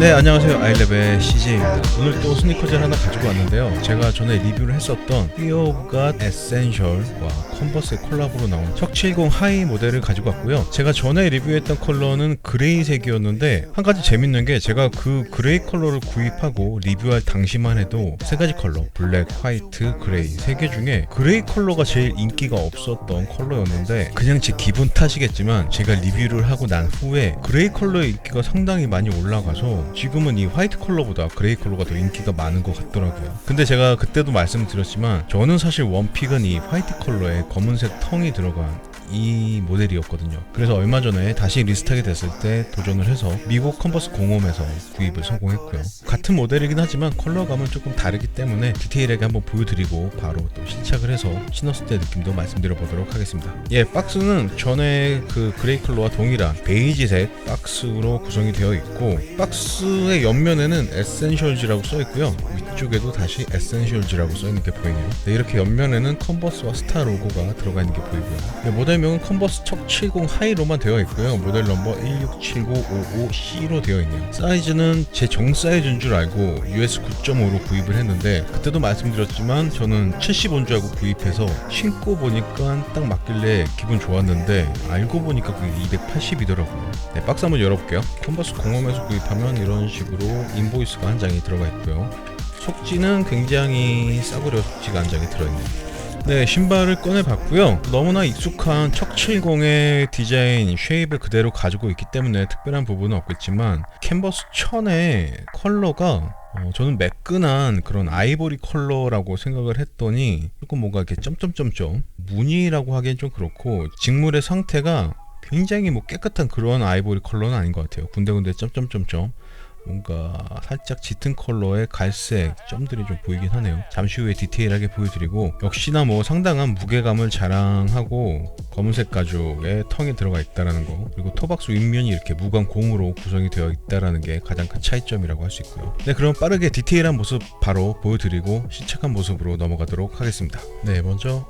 네 안녕하세요. 아이랩의 CJ입니다. 오늘 또 스니커즈를 하나 가지고 왔는데요. 제가 전에 리뷰를 했었던 God Essential과 컨버스의 콜라보로 나온 척70 하이 모델을 가지고 왔고요 제가 전에 리뷰했던 컬러는 그레이색이었는데 한 가지 재밌는 게 제가 그 그레이 컬러를 구입하고 리뷰할 당시만 해도 세 가지 컬러 블랙, 화이트, 그레이 세 개 중에 그레이 컬러가 제일 인기가 없었던 컬러였는데 그냥 제 기분 탓이겠지만 제가 리뷰를 하고 난 후에 그레이 컬러의 인기가 상당히 많이 올라가서 지금은 이 화이트 컬러보다 그레이 컬러가 더 인기가 많은 것 같더라고요. 근데 제가 그때도 말씀드렸지만 저는 사실 원픽은 이 화이트 컬러에 검은색 텅이 들어간 이 모델이었거든요. 그래서 얼마 전에 다시 리스트하게 됐을 때 도전을 해서 미국 컨버스 공홈에서 구입을 성공했고요. 같은 모델이긴 하지만 컬러감은 조금 다르기 때문에 디테일하게 한번 보여드리고 바로 또 시착을 해서 신었을 때 느낌도 말씀드려 보도록 하겠습니다. 예, 박스는 전에 그 그레이 컬러와 동일한 베이지색 박스로 구성이 되어 있고 박스의 옆면에는 에센셜즈라고 써 있고요. 위쪽에도 다시 에센셜즈라고 써 있는 게 보이네요. 네, 이렇게 옆면에는 컨버스와 스타 로고가 들어가 있는 게 보이고요. 네, 모델 명은 컨버스 척70 하이로만 되어 있고요. 모델 넘버 167955C로 되어 있네요. 사이즈는 제 정 사이즈인 줄 알고 US 9.5로 구입을 했는데 그때도 말씀드렸지만 저는 70온 줄 알고 구입해서 신고 보니까 딱 맞길래 기분 좋았는데 알고 보니까 그게 280이더라고요. 네, 박스 한번 열어볼게요. 컨버스 공홈에서 구입하면 이런 식으로 인보이스가 한 장이 들어가 있고요. 속지는 굉장히 싸구려 속지가 한 장이 들어있네요. 네, 신발을 꺼내봤고요. 너무나 익숙한 척70의 디자인, 쉐입을 그대로 가지고 있기 때문에 특별한 부분은 없겠지만 캔버스 천의 컬러가 어, 저는 매끈한 그런 아이보리 컬러라고 생각을 했더니 조금 뭔가 이렇게 점점점점 무늬라고 하기엔 좀 그렇고 직물의 상태가 굉장히 뭐 깨끗한 그런 아이보리 컬러는 아닌 것 같아요. 군데군데 점점점점 뭔가 살짝 짙은 컬러의 갈색 점들이 좀 보이긴 하네요. 잠시 후에 디테일하게 보여드리고 역시나 뭐 상당한 무게감을 자랑하고 검은색 가죽에 텅이 들어가 있다라는 거 그리고 토박스 윗면이 이렇게 무광 고무로 구성이 되어 있다라는 게 가장 큰 차이점이라고 할 수 있고요. 네, 그럼 빠르게 디테일한 모습 바로 보여드리고 시착한 모습으로 넘어가도록 하겠습니다. 네, 먼저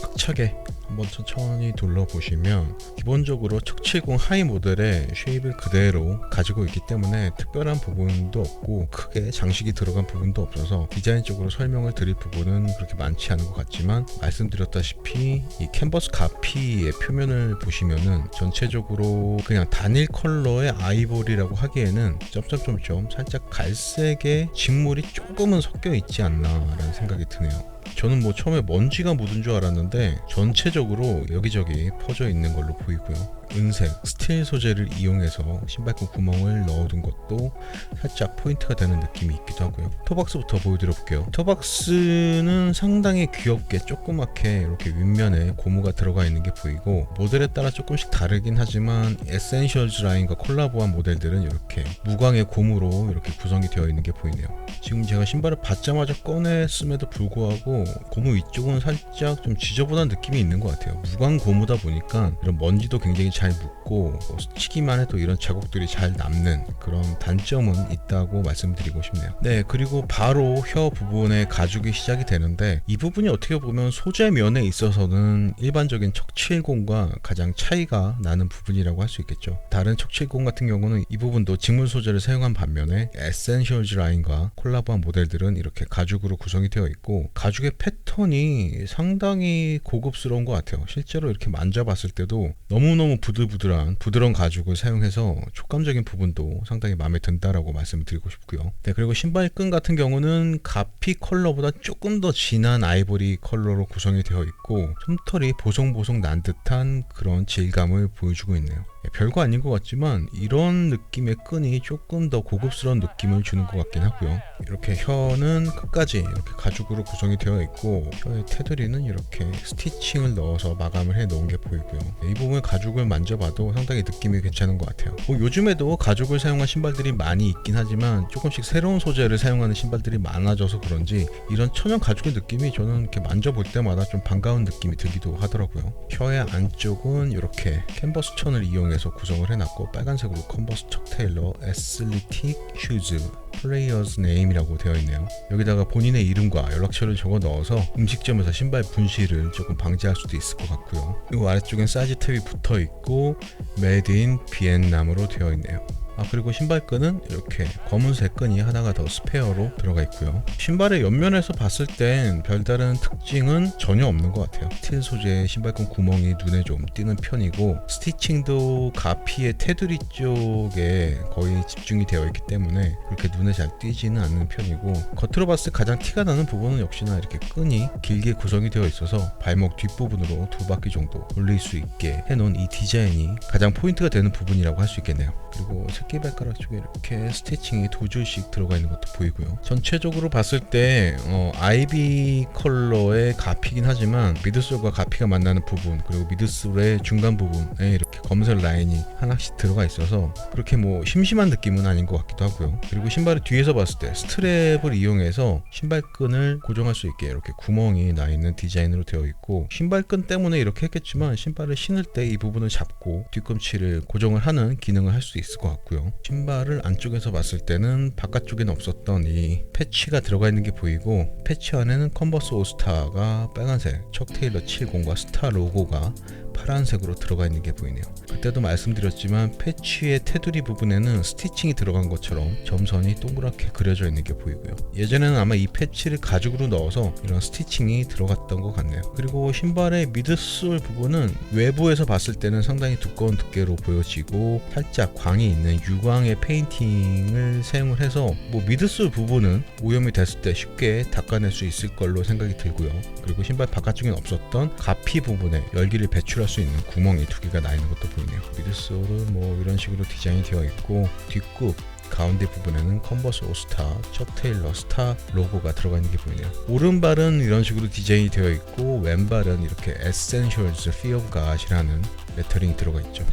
꽉 차게 한번 천천히 둘러보시면 기본적으로 척70 하이 모델의 쉐입을 그대로 가지고 있기 때문에 특별한 부분도 없고 크게 장식이 들어간 부분도 없어서 디자인적으로 설명을 드릴 부분은 그렇게 많지 않은 것 같지만 말씀드렸다시피 이 캔버스 가피의 표면을 보시면은 전체적으로 그냥 단일 컬러의 아이보리라고 하기에는 점점점점 살짝 갈색의 직물이 조금은 섞여 있지 않나라는 생각이 드네요. 저는 뭐 처음에 먼지가 묻은 줄 알았는데 전체적으로 여기저기 퍼져 있는 걸로 보이고요. 은색 스틸 소재를 이용해서 신발끈 구멍을 넣어둔 것도 살짝 포인트가 되는 느낌이 있기도 하고요. 토박스부터 보여드려 볼게요. 토박스는 상당히 귀엽게 조그맣게 이렇게 윗면에 고무가 들어가 있는 게 보이고 모델에 따라 조금씩 다르긴 하지만 에센셜즈 라인과 콜라보한 모델들은 이렇게 무광의 고무로 이렇게 구성이 되어 있는 게 보이네요. 지금 제가 신발을 받자마자 꺼냈음에도 불구하고 고무 위쪽은 살짝 좀 지저분한 느낌이 있는 것 같아요. 무광 고무다 보니까 이런 먼지도 굉장히 잘 묻고 뭐 스치기만 해도 이런 자국들이 잘 남는 그런 단점은 있다고 말씀드리고 싶네요. 네, 그리고 바로 혀 부분에 가죽이 시작이 되는데 이 부분이 어떻게 보면 소재 면에 있어서는 일반적인 척70과 가장 차이가 나는 부분이라고 할 수 있겠죠. 다른 척70 같은 경우는 이 부분도 직물 소재를 사용한 반면에 에센셜즈 라인과 콜라보한 모델들은 이렇게 가죽으로 구성이 되어 있고 가죽의 패턴이 상당히 고급스러운 것 같아요. 실제로 이렇게 만져봤을 때도 너무너무 부들부들한 부드러운 가죽을 사용해서 촉감적인 부분도 상당히 마음에 든다라고 말씀드리고 싶고요. 네, 그리고 신발끈 같은 경우는 가피 컬러보다 조금 더 진한 아이보리 컬러로 구성이 되어 있고 솜털이 보송보송 난 듯한 그런 질감을 보여주고 있네요. 예, 별거 아닌 것 같지만 이런 느낌의 끈이 조금 더 고급스러운 느낌을 주는 것 같긴 하고요. 이렇게 혀는 끝까지 이렇게 가죽으로 구성이 되어 있고 혀의 테두리는 이렇게 스티칭을 넣어서 마감을 해 놓은 게 보이고요. 이 부분 가죽을 만져봐도 상당히 느낌이 괜찮은 것 같아요. 뭐 요즘에도 가죽을 사용한 신발들이 많이 있긴 하지만 조금씩 새로운 소재를 사용하는 신발들이 많아져서 그런지 이런 천연 가죽의 느낌이 저는 이렇게 만져볼 때마다 좀 반가운 느낌이 들기도 하더라고요. 혀의 안쪽은 이렇게 캔버스 천을 이용 이용해서 구성을 해놨고 빨간색으로 컨버스 척 테일러 애슬리틱 슈즈 플레이어즈 네임이라고 되어 있네요. 여기다가 본인의 이름과 연락처를 적어 넣어서 음식점에서 신발 분실을 조금 방지할 수도 있을 것 같고요. 그리고 아래쪽엔 사이즈 탭이 붙어 있고 메드 인 비엔남으로 되어 있네요. 아 그리고 신발끈은 이렇게 검은색 끈이 하나가 더 스페어로 들어가 있고요. 신발의 옆면에서 봤을 땐 별다른 특징은 전혀 없는 것 같아요. 스틸 소재의 신발끈 구멍이 눈에 좀 띄는 편이고 스티칭도 가피의 테두리 쪽에 거의 집중이 되어 있기 때문에 그렇게 눈에 잘 띄지는 않는 편이고 겉으로 봤을 때 가장 티가 나는 부분은 역시나 이렇게 끈이 길게 구성이 되어 있어서 발목 뒷부분으로 두 바퀴 정도 돌릴 수 있게 해놓은 이 디자인이 가장 포인트가 되는 부분이라고 할 수 있겠네요. 그리고 새끼발가락 쪽에 이렇게 스티칭이 두 줄씩 들어가 있는 것도 보이고요. 전체적으로 봤을 때 어, 아이비 컬러의 가피긴 하지만 미드솔과 가피가 만나는 부분 그리고 미드솔의 중간 부분에 이렇게 검은색 라인이 하나씩 들어가 있어서 그렇게 뭐 심심한 느낌은 아닌 것 같기도 하고요. 그리고 신발을 뒤에서 봤을 때 스트랩을 이용해서 신발끈을 고정할 수 있게 이렇게 구멍이 나 있는 디자인으로 되어 있고 신발끈 때문에 이렇게 했겠지만 신발을 신을 때 이 부분을 잡고 뒤꿈치를 고정을 하는 기능을 할 수 있을 것 같고요. 신발을 안쪽에서 봤을 때는 바깥쪽에는 없었던 이 패치가 들어가 있는 게 보이고 패치 안에는 컨버스 오스타가 빨간색 척 테일러 70과 스타 로고가 파란색으로 들어가 있는 게 보이네요. 그때도 말씀드렸지만 패치의 테두리 부분에는 스티칭이 들어간 것처럼 점선이 동그랗게 그려져 있는 게 보이고요. 예전에는 아마 이 패치를 가죽으로 넣어서 이런 스티칭이 들어갔던 것 같네요. 그리고 신발의 미드솔 부분은 외부에서 봤을 때는 상당히 두꺼운 두께로 보여지고 살짝 광이 있는 유광의 페인팅을 사용을 해서 뭐 미드솔 부분은 오염이 됐을 때 쉽게 닦아낼 수 있을 걸로 생각이 들고요. 그리고 신발 바깥쪽엔 없었던 가피 부분에 열기를 배출할 수 있는 구멍이 두 개가 나 있는 것도 보이네요. 미드솔은 뭐 이런 식으로 디자인이 되어 있고 뒷굽 가운데 부분에는 컨버스 오스타, 척 테일러 스타 로고가 들어가 있는 게 보이네요. 오른발은 이런 식으로 디자인이 되어 있고 왼발은 이렇게 of God이라는 레터링이 들어가 있죠.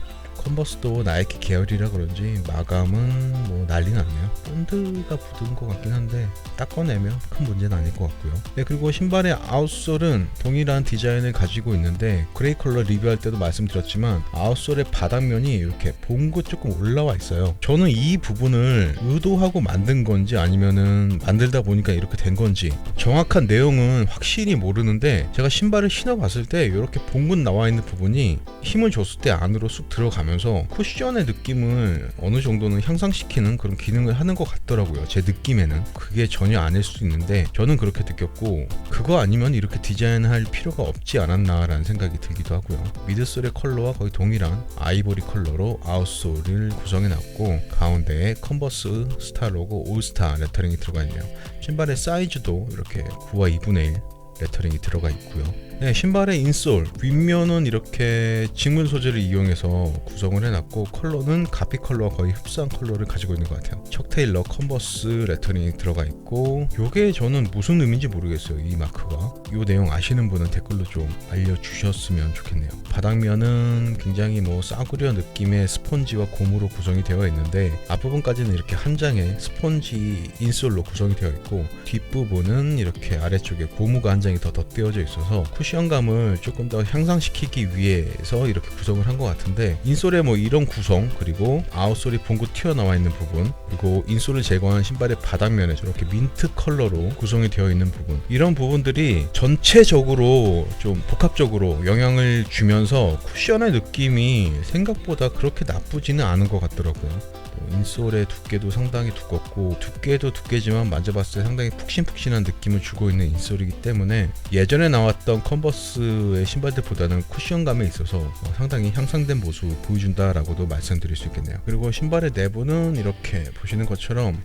컨버스도 나이키 계열이라 그런지 마감은 뭐 난리 났네요. 본드가 묻은 것 같긴 한데 닦아내면 큰 문제는 아닐 것 같고요. 네 그리고 신발의 아웃솔은 동일한 디자인을 가지고 있는데 그레이 컬러 리뷰할 때도 말씀드렸지만 아웃솔의 바닥면이 이렇게 봉고 조금 올라와 있어요. 저는 이 부분을 의도하고 만든 건지 아니면은 만들다 보니까 이렇게 된 건지 정확한 내용은 확실히 모르는데 제가 신발을 신어봤을 때 이렇게 봉근 나와 있는 부분이 힘을 줬을 때 안으로 쑥 들어가면 서 쿠션의 느낌을 어느 정도는 향상시키는 그런 기능을 하는 것 같더라고요. 제 느낌에는 그게 전혀 아닐 수 있는데 저는 그렇게 느꼈고 그거 아니면 이렇게 디자인할 필요가 없지 않았나라는 생각이 들기도 하고요. 미드솔의 컬러와 거의 동일한 아이보리 컬러로 아웃솔을 구성해 놨고 가운데에 컨버스 스타 로고 올스타 레터링이 들어가 있네요. 신발의 사이즈도 이렇게 9와 2분의 1 레터링이 들어가 있고요. 네, 신발의 인솔 윗면은 이렇게 직물 소재를 이용해서 구성을 해놨고 컬러는 가피 컬러와 거의 흡사한 컬러를 가지고 있는 것 같아요. 척 테일러 컨버스 레터링이 들어가 있고 요게 저는 무슨 의미인지 모르겠어요. 이 마크가 요 내용 아시는 분은 댓글로 좀 알려주셨으면 좋겠네요. 바닥면은 굉장히 뭐 싸구려 느낌의 스펀지와 고무로 구성이 되어 있는데 앞부분까지는 이렇게 한 장의 스펀지 인솔로 구성이 되어 있고 뒷부분은 이렇게 아래쪽에 고무가 한 장이 더 덧대어져 있어서 쿠 션감을 조금 더 향상시키기 위해서 이렇게 구성을 한 것 같은데 인솔의 뭐 이런 구성 그리고 아웃솔이 봉고 튀어나와 있는 부분 그리고 인솔을 제거한 신발의 바닥면에 저렇게 민트 컬러로 구성이 되어 있는 부분 이런 부분들이 전체적으로 좀 복합적으로 영향을 주면서 쿠션의 느낌이 생각보다 그렇게 나쁘지는 않은 것 같더라고요. 인솔의 두께도 상당히 두껍고 두께도 두께지만 만져봤을 때 상당히 푹신푹신한 느낌을 주고 있는 인솔이기 때문에 예전에 나왔던 컨버스의 신발들보다는 쿠션감에 있어서 어, 상당히 향상된 모습을 보여준다라고도 말씀드릴 수 있겠네요. 그리고 신발의 내부는 이렇게 보시는 것처럼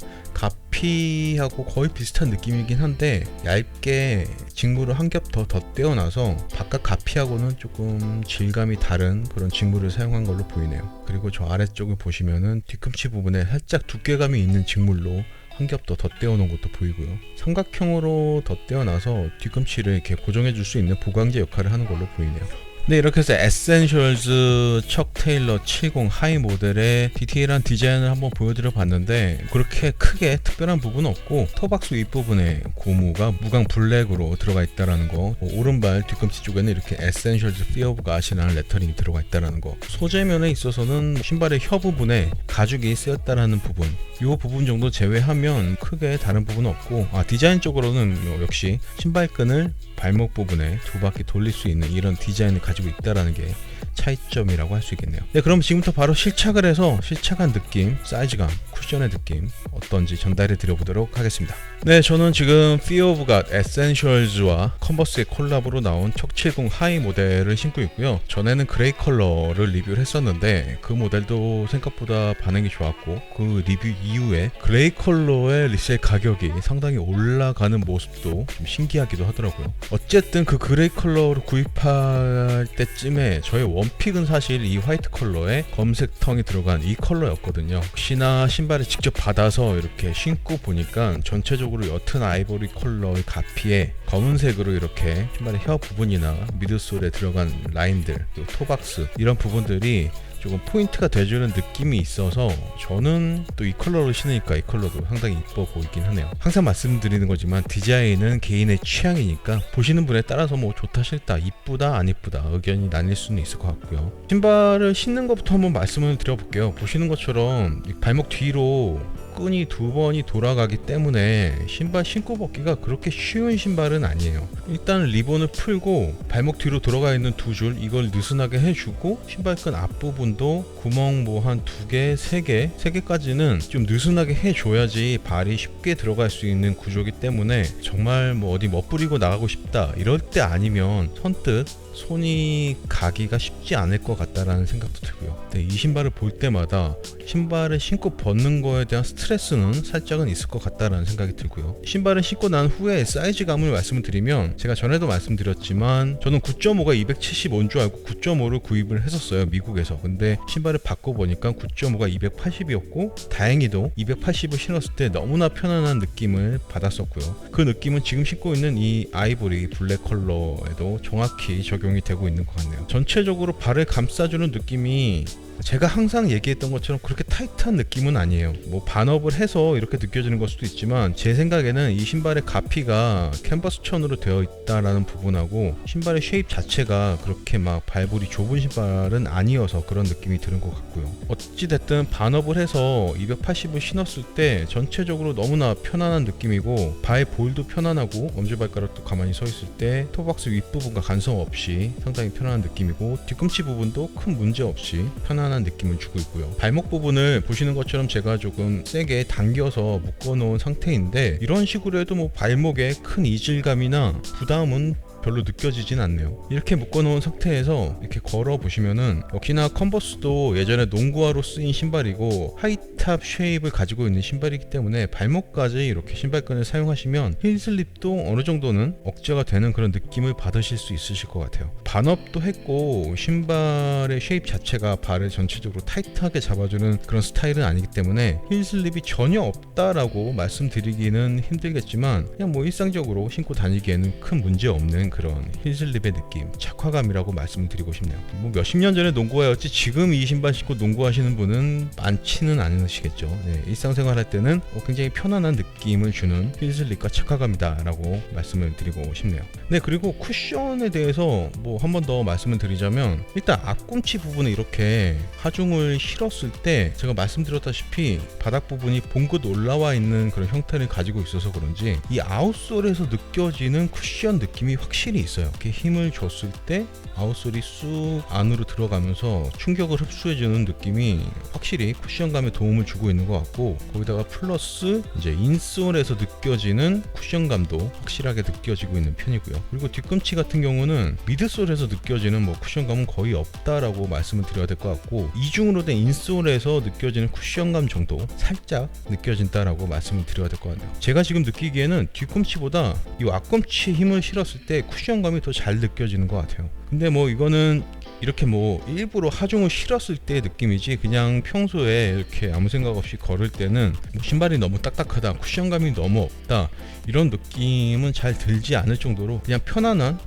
가피하고 거의 비슷한 느낌이긴 한데 얇게 직물을 한 겹더 덧대어놔서 바깥 가피하고는 조금 질감이 다른 그런 직물을 사용한 걸로 보이네요. 그리고 저 아래쪽을 보시면은 뒤꿈치 부분에 살짝 두께감이 있는 직물로 한 겹더 덧대어 놓은 것도 보이고요. 삼각형으로 덧대어 놔서 뒤꿈치를 이렇게 고정해 줄 수 있는 보강제 역할을 하는 걸로 보이네요. 네 이렇게 해서 에센셜즈 척 테일러 70 하이 모델의 디테일한 디자인을 한번 보여드려 봤는데 그렇게 크게 특별한 부분은 없고 터박스 윗부분에 고무가 무광 블랙으로 들어가 있다라는 거뭐 오른발 뒤꿈치 쪽에는 이렇게 에센셜즈 피어브 가시라는 레터링이 들어가 있다라는 거 소재면에 있어서는 신발의 혀 부분에 가죽이 쓰였다라는 부분 이 부분 정도 제외하면 크게 다른 부분은 없고 아 디자인적으로는 뭐 역시 신발끈을 발목 부분에 두 바퀴 돌릴 수 있는 이런 디자인을 가지고 있다라는 게 차이점이라고 할 수 있겠네요. 네, 그럼 지금부터 바로 실착을 해서 실착한 느낌, 사이즈감, 쿠션의 느낌 어떤지 전달해 드려보도록 하겠습니다. 네, 저는 지금 Fear of God Essentials와 컨버스의 콜라보로 나온 척70 하이 모델을 신고 있고요. 전에는 그레이 컬러를 리뷰를 했었는데 그 모델도 생각보다 반응이 좋았고 그 리뷰 이후에 그레이 컬러의 리셀 가격이 상당히 올라가는 모습도 좀 신기하기도 하더라고요. 어쨌든 그 그레이 컬러를 구입할 때쯤에 저의 원픽은 사실 이 화이트 컬러에 검색 텅이 들어간 이 컬러였거든요. 혹시나 신발을 직접 받아서 이렇게 신고 보니까 전체적으로 옅은 아이보리 컬러의 가피에 검은색으로 이렇게 신발의 혀 부분이나 미드솔에 들어간 라인들, 또 토박스 이런 부분들이 조금 포인트가 돼주는 느낌이 있어서 저는 또 이 컬러를 신으니까 이 컬러도 상당히 이뻐 보이긴 하네요. 항상 말씀드리는 거지만 디자인은 개인의 취향이니까 보시는 분에 따라서 뭐 좋다 싫다 이쁘다 안 이쁘다 의견이 나뉠 수는 있을 것 같고요. 신발을 신는 것부터 한번 말씀을 드려볼게요. 보시는 것처럼 이 발목 뒤로 끈이 두 번이 돌아가기 때문에 신발 신고 벗기가 그렇게 쉬운 신발은 아니에요. 일단 리본을 풀고 발목 뒤로 돌아가 있는 두 줄 이걸 느슨하게 해주고 신발끈 앞부분도 구멍 뭐 한 두 개, 세 개, 세 개까지는 좀 느슨하게 해줘야지 발이 쉽게 들어갈 수 있는 구조기 때문에 정말 뭐 어디 멋부리고 나가고 싶다 이럴 때 아니면 선뜻 손이 가기가 쉽지 않을 것 같다라는 생각도 들고요. 네, 이 신발을 볼 때마다 신발을 신고 벗는 거에 대한 스트 레스는 살짝은 있을 것 같다라는 생각이 들고요. 신발을 신고 난 후에 사이즈감을 말씀을 드리면 제가 전에도 말씀드렸지만 저는 9.5가 275인 줄 알고 9.5를 구입을 했었어요 미국에서. 근데 신발을 바꿔 보니까 9.5가 280이었고 다행히도 280을 신었을 때 너무나 편안한 느낌을 받았었고요. 그 느낌은 지금 신고 있는 이 아이보리 블랙 컬러에도 정확히 적용이 되고 있는 것 같네요. 전체적으로 발을 감싸주는 느낌이 제가 항상 얘기했던 것처럼 그렇게 타이트한 느낌은 아니에요. 뭐 반업을 해서 이렇게 느껴지는 걸 수도 있지만 제 생각에는 이 신발의 가피가 캔버스 천으로 되어 있다라는 부분하고 신발의 쉐입 자체가 그렇게 막 발볼이 좁은 신발은 아니어서 그런 느낌이 드는 것 같고요. 어찌 됐든 반업을 해서 280을 신었을 때 전체적으로 너무나 편안한 느낌이고 발 볼도 편안하고 엄지발가락도 가만히 서 있을 때 토박스 윗부분과 간성 없이 상당히 편안한 느낌이고 뒤꿈치 부분도 큰 문제 없이 편안한 느낌을 주고 있고요. 발목 부분을 보시는 것처럼 제가 조금 세게 당겨서 묶어 놓은 상태인데 이런 식으로 해도 뭐 발목에 큰 이질감이나 부담은 별로 느껴지진 않네요. 이렇게 묶어놓은 상태에서 이렇게 걸어 보시면은 역시나 컨버스도 예전에 농구화로 쓰인 신발이고 하이 탑 쉐입을 가지고 있는 신발이기 때문에 발목까지 이렇게 신발끈을 사용하시면 힐슬립도 어느 정도는 억제가 되는 그런 느낌을 받으실 수 있으실 것 같아요. 반업도 했고 신발의 쉐입 자체가 발을 전체적으로 타이트하게 잡아주는 그런 스타일은 아니기 때문에 힐슬립이 전혀 없다라고 말씀드리기는 힘들겠지만 그냥 뭐 일상적으로 신고 다니기에는 큰 문제 없는 그런 힐슬립의 느낌, 착화감이라고 말씀드리고 싶네요. 뭐 몇십 년 전에 농구화였지 지금 이 신발 신고 농구하시는 분은 많지는 않 으시겠죠. 네, 일상생활 할 때는 어, 굉장히 편안한 느낌을 주는 힐슬립과 착화감이다 라고 말씀을 드리고 싶네요. 네, 그리고 쿠션에 대해서 뭐 한 번 더 말씀을 드리자면 일단 앞꿈치 부분에 이렇게 하중을 실었을 때 제가 말씀드렸다시피 바닥 부분이 봉긋 올라와 있는 그런 형태를 가지고 있어서 그런지 이 아웃솔에서 느껴지는 쿠션 느낌이 확실히 있어요. 이렇게 힘을 줬을 때 아웃솔이 쑥 안으로 들어가면서 충격을 흡수해주는 느낌이 확실히 쿠션감에 도움을 주고 있는 것 같고 거기다가 플러스 이제 인솔에서 느껴지는 쿠션감도 확실하게 느껴지고 있는 편이고요. 그리고 뒤꿈치 같은 경우는 미드솔에서 느껴지는 뭐 쿠션감은 거의 없다라고 말씀을 드려야 될 것 같고 이중으로 된 인솔에서 느껴지는 쿠션감 정도 살짝 느껴진다라고 말씀을 드려야 될 것 같네요. 제가 지금 느끼기에는 뒤꿈치보다 이 앞꿈치에 힘을 실었을 때 쿠션감이 더 잘 느껴지는 것 같아요. 근데 뭐 이거는 이렇게 뭐 일부러 하중을 실었을 때의 느낌이지 그냥 평소에 이렇게 아무 생각 없이 걸을 때는 뭐 신발이 너무 딱딱하다 쿠션감이 너무 없다 이런 느낌은 잘 들지 않을 정도로 그냥 편안한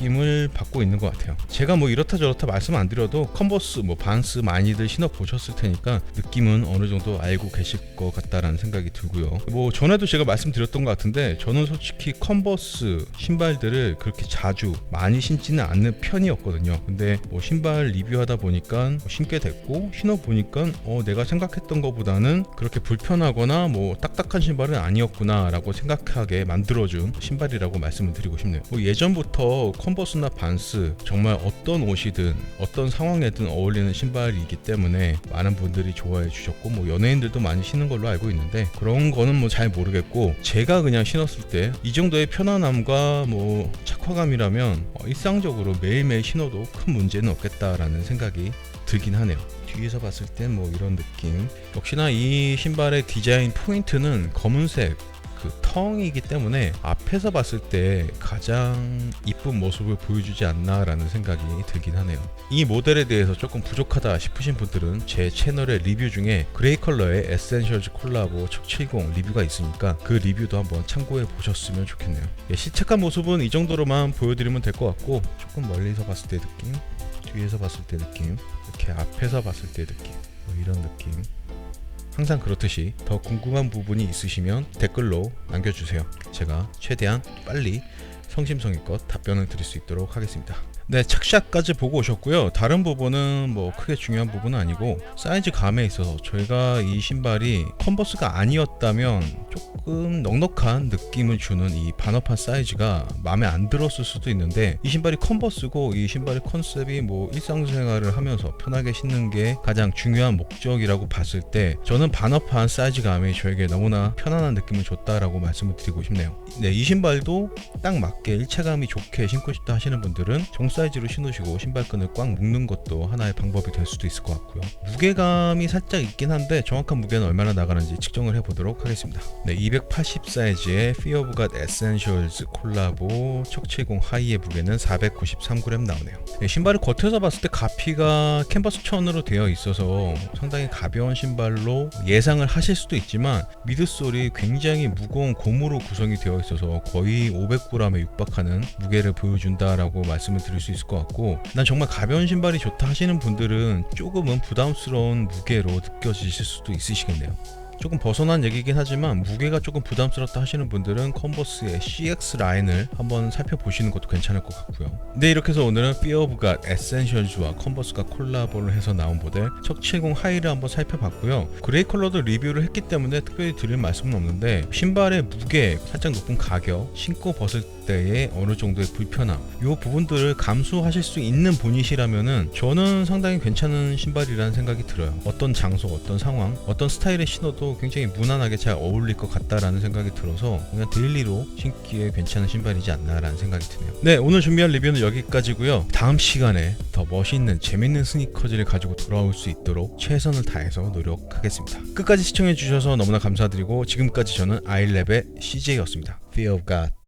느낌을 받고 있는 것 같아요. 제가 뭐 이렇다 저렇다 말씀 안 드려도 컨버스, 뭐 반스 많이들 신어 보셨을 테니까 느낌은 어느 정도 알고 계실 것 같다라는 생각이 들고요. 뭐 전에도 제가 말씀드렸던 것 같은데 저는 솔직히 컨버스 신발들을 그렇게 자주 많이 신지는 않는 편이었거든요. 근데 뭐 신발 리뷰하다 보니까 뭐 신게 됐고 신어 보니까 어 내가 생각했던 것보다는 그렇게 불편하거나 뭐 딱딱한 신발은 아니었구나라고 생각하게 만들어준 신발이라고 말씀을 드리고 싶네요. 뭐 예전부터 컨 버스나 반스 정말 어떤 옷이든 어떤 상황에든 어울리는 신발이기 때문에 많은 분들이 좋아해 주셨고 뭐 연예인들도 많이 신는 걸로 알고 있는데 그런 거는 뭐 잘 모르겠고 제가 그냥 신었을 때 이 정도의 편안함과 뭐 착화감이라면 어, 일상적으로 매일매일 신어도 큰 문제는 없겠다라는 생각이 들긴 하네요. 뒤에서 봤을 때뭐 이런 느낌. 역시나 이 신발의 디자인 포인트는 검은색 그 텅이기 때문에 앞에서 봤을 때 가장 이쁜 모습을 보여주지 않나라는 생각이 들긴 하네요. 이 모델에 대해서 조금 부족하다 싶으신 분들은 제 채널의 리뷰 중에 그레이 컬러의 에센셜즈 콜라보 척70 리뷰가 있으니까 그 리뷰도 한번 참고해 보셨으면 좋겠네요. 예, 실착한 모습은 이 정도로만 보여드리면 될 것 같고 조금 멀리서 봤을 때 느낌, 뒤에서 봤을 때 느낌, 이렇게 앞에서 봤을 때 느낌, 뭐 이런 느낌. 항상 그렇듯이 더 궁금한 부분이 있으시면 댓글로 남겨주세요. 제가 최대한 빨리 성심성의껏 답변을 드릴 수 있도록 하겠습니다. 네, 착샷까지 보고 오셨고요. 다른 부분은 뭐 크게 중요한 부분은 아니고 사이즈 감에 있어서 저희가 이 신발이 컨버스가 아니었다면 조금 넉넉한 느낌을 주는 이 반업한 사이즈가 마음에 안 들었을 수도 있는데 이 신발이 컨버스고 이 신발의 컨셉이 뭐 일상생활을 하면서 편하게 신는 게 가장 중요한 목적이라고 봤을 때 저는 반업한 사이즈 감이 저에게 너무나 편안한 느낌을 줬다라고 말씀을 드리고 싶네요. 네, 이 신발도 딱 맞게 일체감이 좋게 신고 싶다 하시는 분들은 정사 이즈로 신으시고 신발끈을 꽉 묶는 것도 하나의 방법이 될 수도 있을 것 같고요. 무게감이 살짝 있긴 한데 정확한 무게는 얼마나 나가는지 측정을 해보도록 하겠습니다. 네, 280 사이즈의 God Essentials 콜라보 척70 하이의 무게는 493g 나오네요. 네, 신발을 겉에서 봤을 때 가피가 캔버스 천으로 되어 있어서 상당히 가벼운 신발로 예상을 하실 수도 있지만 미드솔이 굉장히 무거운 고무로 구성이 되어 있어서 거의 500g에 육박하는 무게를 보여준다라고 말씀을 드릴 수 있을 것 같고 난 정말 가벼운 신발이 좋다 하시는 분들은 조금은 부담스러운 무게로 느껴지실 수도 있으시겠네요. 조금 벗어난 얘기긴 하지만 무게가 조금 부담스럽다 하시는 분들은 컨버스의 CX 라인을 한번 살펴보시는 것도 괜찮을 것 같고요. 네 이렇게 해서 오늘은 God 에센셜즈와 컨버스가 콜라보를 해서 나온 모델 척70 하이를 한번 살펴봤고요. 그레이 컬러도 리뷰를 했기 때문에 특별히 드릴 말씀은 없는데 신발의 무게, 살짝 높은 가격, 신고 벗을 때의 어느 정도의 불편함 이 부분들을 감수하실 수 있는 분이시라면은 저는 상당히 괜찮은 신발이라는 생각이 들어요. 어떤 장소, 어떤 상황, 어떤 스타일의 신어 도 굉장히 무난하게 잘 어울릴 것 같다라는 생각이 들어서 그냥 데일리로 신기에 괜찮은 신발이지 않나라는 생각이 드네요. 네, 오늘 준비한 리뷰는 여기까지고요. 다음 시간에 더 멋있는 재밌는 스니커즈를 가지고 돌아올 수 있도록 최선을 다해서 노력하겠습니다. 끝까지 시청해 주셔서 너무나 감사드리고 지금까지 저는 아이랩의 CJ였습니다. Fear of God.